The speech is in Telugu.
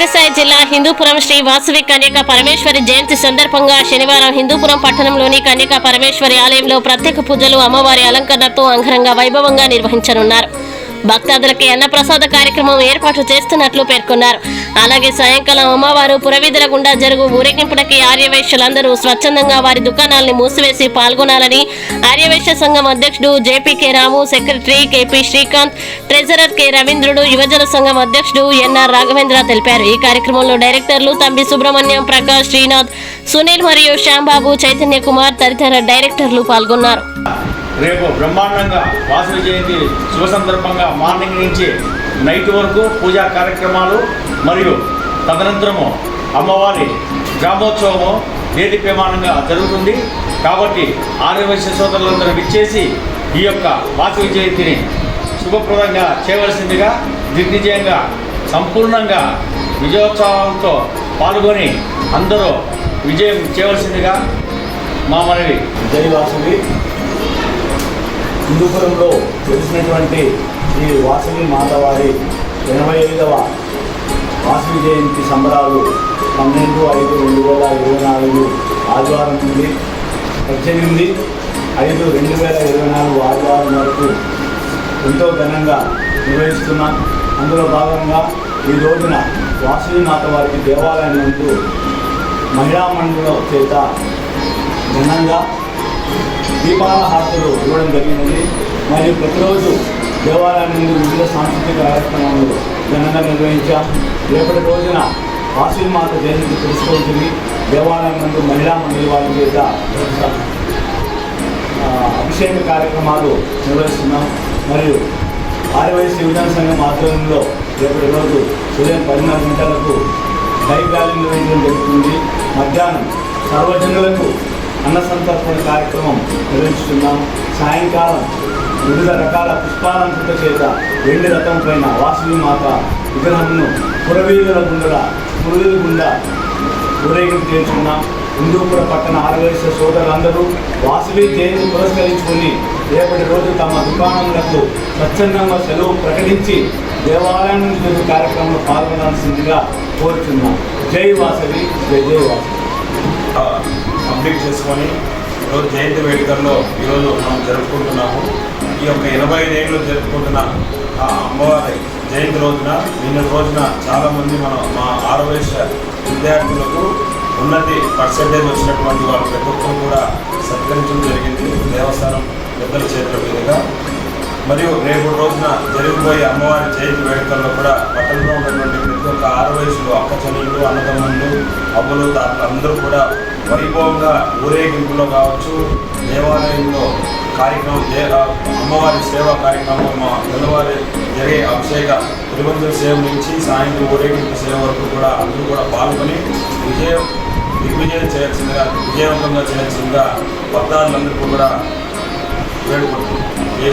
సత్యసాయి జిల్లా హిందూపురం శ్రీ వాసవి కన్యక పరమేశ్వరి జయంతి సందర్భంగా శనివారం హిందూపురం పట్టణంలోని కన్యక పరమేశ్వరి ఆలయంలో ప్రత్యేక పూజలు అమ్మవారి అలంకరణతో అంగరంగ వైభవంగా నిర్వహించనున్నారు. భక్తాదులకి అన్నప్రసాద కార్యక్రమం ఏర్పాటు చేస్తున్నట్లు పేర్కొన్నారు. అలాగే సాయంకాలం అమ్మవారు పురవీధుల గుండా జరుగు ఊరేగింపులకి ఆర్యవైశ్యులందరూ స్వచ్ఛందంగా వారి దుకాణాల్ని మూసివేసి పాల్గొనాలని ఆర్యవైశ్య సంఘం అధ్యక్షుడు JPK Ramu secretary KP Srikanth treasurer K Ravindrudu యువజన సంఘం అధ్యక్షుడు ఎన్ఆర్ రాఘవేంద్ర తెలిపారు. ఈ కార్యక్రమంలో డైరెక్టర్లు తంబి సుబ్రహ్మణ్యం ప్రకాష్ శ్రీనాథ్ సునీల్ మరియు శ్యాంబాబు చైతన్య కుమార్ తదితర డైరెక్టర్లు పాల్గొన్నారు. రేపు బ్రహ్మాండంగా వాసవి జయంతి శుభ సందర్భంగా మార్నింగ్ నుంచి నైట్ వరకు పూజా కార్యక్రమాలు మరియు తదనంతరము అమ్మవారి గ్రామోత్సవము దేదీప్యమానంగా జరుగుతుంది. కాబట్టి ఆర్యవైశ్య సోదరులందరూ విచ్చేసి ఈ యొక్క వాసవి జయంతిని శుభప్రదంగా చేయవలసిందిగా దిగ్విజయంగా సంపూర్ణంగా విజయోత్సవంతో పాల్గొని అందరూ విజయం చేయవలసిందిగా మా మనవి. జై వాసవి. హిందూపురంలో తెలిసినటువంటి శ్రీ వాసవి మాతవారి ఎనభై ఐదవ వాసవి జయంతి సంబరాలు పన్నెండు ఐదు రెండు వేల ఇరవై నాలుగు ఆదివారం నుండి పద్దెనిమిది ఐదు రెండు వేల ఇరవై నాలుగు ఆదివారం వరకు ఎంతో ఘనంగా నిర్వహిస్తున్నాం అందులో భాగంగా ఈ రోజున వాసవి మాత వారికి దేవాలయం నందు మహిళా మండలం చేత ఘనంగా దీపాల హారతులు ఇవ్వడం జరిగినది. మరియు ప్రతిరోజు దేవాలయం నుండి వివిధ సాంస్కృతిక కార్యక్రమాలు ఘనంగా నిర్వహించాం. రేపటి రోజున వాసవిమాత జయంతి తెలుసుకుంటుంది దేవాలయం నందు మహిళా మండలి వారి చేత అభిషేక కార్యక్రమాలు నిర్వహిస్తున్నాం. మరియు ఆర్యవైశ్య యువజన సంఘం ఆధ్వర్యంలో రేపటి రోజు ఉదయం పదిన్నర గంటలకు బైక్ ర్యాలీ నిర్వహించడం జరుగుతుంది. మధ్యాహ్నం సర్వజనులకు అన్న సంతర్పణ కార్యక్రమం నిర్వహిస్తున్నాం. సాయంకాలం వివిధ రకాల పుష్పాలంకృత చేత వెండి రథం పైన వాసుని మాత విగ్రహంను పురవీధుల గుండెల పురవీధుల గుండా ఊరేగింపు చేసుకున్నాం హిందూపుర పట్టణ ఆరవేశ సోదరులందరూ వాసువి జయంతి పురస్కరించుకుని రేపటి రోజు తమ దుకాణములకు స్వచ్ఛందంగా సెలవు ప్రకటించి దేవాలయం నుంచి కార్యక్రమంలో పాల్గొనాల్సిందిగా కోరుచున్నాం. జై వాసవి జై జై వాసవి. కంప్లీట్ చేసుకొని ఈరోజు జయంతి వేడుకల్లో ఈరోజు మనం జరుపుకుంటున్నాము. ఈ యొక్క ఎనభై ఐదేళ్ళు జరుపుకుంటున్న ఆ అమ్మవారి జయంతి రోజున నిన్న రోజున చాలామంది మన మా ఆరవేశ విద్యార్థులకు ఉన్నతి పర్సెంటేజ్ వచ్చినటువంటి వాళ్ళు ప్రతి ఒక్కరు కూడా సత్కరించడం జరిగింది. దేవస్థానం పెద్దల చేతుల మీదుగా. మరియు రేపు రోజున జరిగిపోయే అమ్మవారి జయంతి వేడుకల్లో కూడా పట్టణంలో ఉన్నటువంటి ప్రతి ఒక్క ఆరు వయసులు అక్క చెల్లెళ్ళు అన్నదమ్ములు అబ్బులు తాతలు అందరూ కూడా వైభవంగా ఊరేగింపులో కావచ్చు దేవాలయంలో కార్యక్రమం అమ్మవారి సేవా కార్యక్రమం మా తెల్లవారి జరిగే అభిషేక తిరువంతుల సేవ నుంచి సాయంత్రం ఊరేగింపు సేవ వరకు కూడా అందరూ కూడా పాల్గొని విజయం దిగ్విజయం చేయాల్సిందిగా విజయవంతంగా చేయాల్సిందిగా భక్తాదులందరికీ కూడా వేడుకుంటున్నాం. ఏ